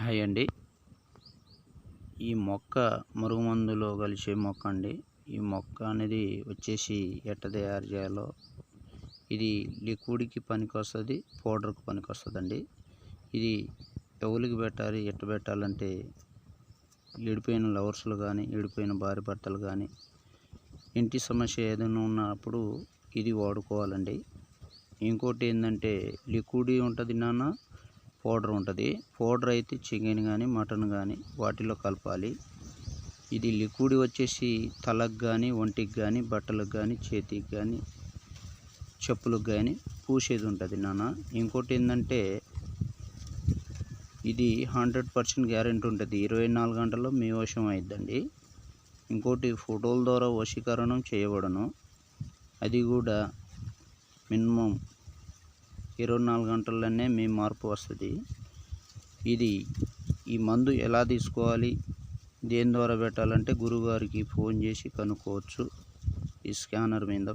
Hi అండి. ఈ మొక్క మరుగుమందులో కలిసే మొక్క అండి. ఈ మొక్క అనేది వచ్చేసి ఎట్ట తయారు చేయాలో ఇది లిక్విడ్కి పనికి వస్తుంది పౌడర్కి పనికి వస్తుందండి ఇది ఎవరికి పెట్టాలి ఎట్ట పెట్టాలంటే ఎడిపోయిన లవర్స్లు కానీ ఎడిపోయిన భార్య భర్తలు కానీ ఇంటి సమస్య ఏదైనా ఉన్నప్పుడు ఇది వాడుకోవాలండి. ఇంకోటి ఏంటంటే లిక్విడ్ ఉంటుంది నాన్న పౌడర్ ఉంటుంది. పౌడర్ అయితే చికెన్ కానీ మటన్ కానీ వాటిలో కలపాలి. ఇది లిక్విడ్ వచ్చేసి తలకు కానీ ఒంటికి కానీ బట్టలకు కానీ చేతికి కానీ చెప్పులకు కానీ పూసేది ఉంటుంది నాన్న. ఇంకోటి ఏంటంటే ఇది హండ్రెడ్ పర్సెంట్ గ్యారెంటీ ఉంటుంది. ఇరవై నాలుగు గంటల్లో మీ వశం అయిద్దండి. ఇంకోటి ఫోటోల ద్వారా వశీకరణం చేయబడను. అది కూడా మినిమం ఇరవై నాలుగు గంటల్లోనే మీ మార్పు వస్తుంది. ఇది ఈ మందు ఎలా తీసుకోవాలి? దేని ద్వారా పెట్టాలంటే గురువుగారికి ఫోన్ చేసి కనుక్కోవచ్చు. ఈ స్కానర్ మీద